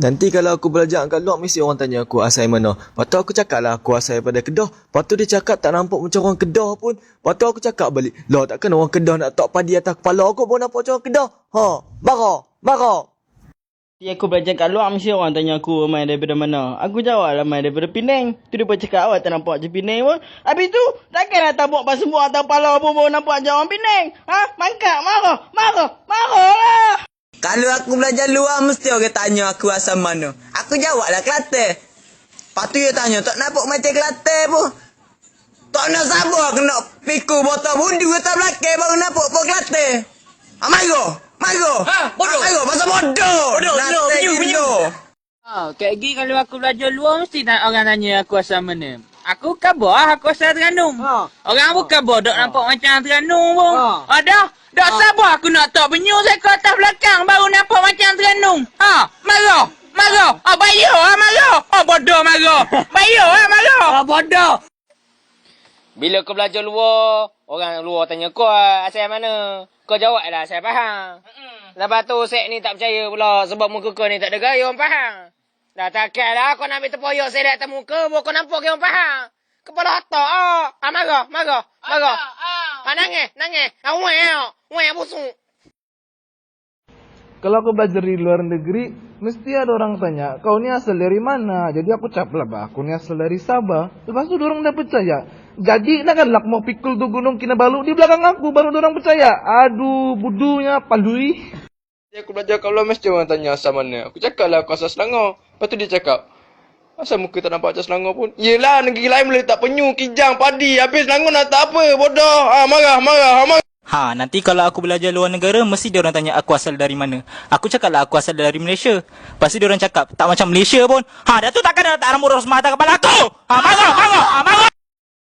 Nanti kalau aku belajar kat luar mesti orang tanya aku asal mana. Lepas tu aku cakap lah aku asal daripada Kedah. Lepas tu dia cakap tak nampak macam orang Kedah pun. Lepas tu aku cakap balik. Lah takkan orang Kedah nak tok padi atas kepala aku pun nampak macam orang Kedah. Ha, marah, marah. Nanti aku belajar kat luar mesti orang tanya aku main daripada mana. Aku jawab lah main daripada Penang. Tu dia pun cakap awak tak nampak je Penang pun. Habis tu takkan nak tabuk pas semua atas kepala pun baru nampak je orang Penang. Ha? Mangkak marah, marah, marah lah. Kalau aku belajar luar mesti orang tanya aku asal mana. Aku jawablah Kelantan. Lepas tu dia tanya, tak nampak macam Kelantan pun. Tak nak sabar kena pikul botol bundu atas belakang baru nampak pun Kelantan. Ah, marah. Marah. Ha, bodoh. Ah, marah pasal bodoh. Bodoh, Nak bodoh, say penyu, penyu. video. Ha, kat lagi kalau aku belajar luar mesti tak orang tanya aku asal mana. Aku kabar lah aku asal Terengganu. Ha. Orang pun kabar dok nampak macam Terengganu pun. Ha. ha dah, dak sabar aku nak tak penyu saya ke atas belakang baru nampak macam Terengganu. Ha, marah. Marah. Ah, bayar ah, marah. Ah, bodoh marah. Bayar ah, marah. Ah, bodoh. Bila kau belajar luar, orang luar tanya kau ah, asal mana? Kau jawab lah, saya faham. Lepas tu, set ni tak percaya pula sebab muka kau ni tak ada gaya orang faham. Dah takkan lah kau nak ambil tepoyok saya di atas muka, baru kau nampak orang faham. Kepala otak ah. Ah, marah, marah, marah. Ah, nangis, nangis. Ah, weh, Weh, busuk. Kalau aku belajar di luar negeri, mesti ada orang tanya, kau ni asal dari mana? Jadi aku cap lah, bah, aku ni asal dari Sabah. Lepas tu orang dah percaya. Jadi nak kan lak mau pikul tu gunung Kinabalu di belakang aku, baru orang percaya. Aduh, budunya palui. Aku belajar kat luar mesti orang tanya asal mana. Aku cakap lah aku asal Selangor. Lepas tu dia cakap, asal muka tak nampak macam Selangor pun. Yelah, negeri lain boleh tak penyu, kijang, padi. Habis Selangor nak tak apa, bodoh. Ah, marah, marah, ah, marah. Ha, nanti kalau aku belajar luar negara, mesti dia orang tanya aku asal dari mana. Aku cakap lah aku asal dari Malaysia. Lepas tu dia orang cakap, tak macam Malaysia pun. Ha, dah tu takkan nak tak rambut rosmah atas kepala aku. Ha, marah!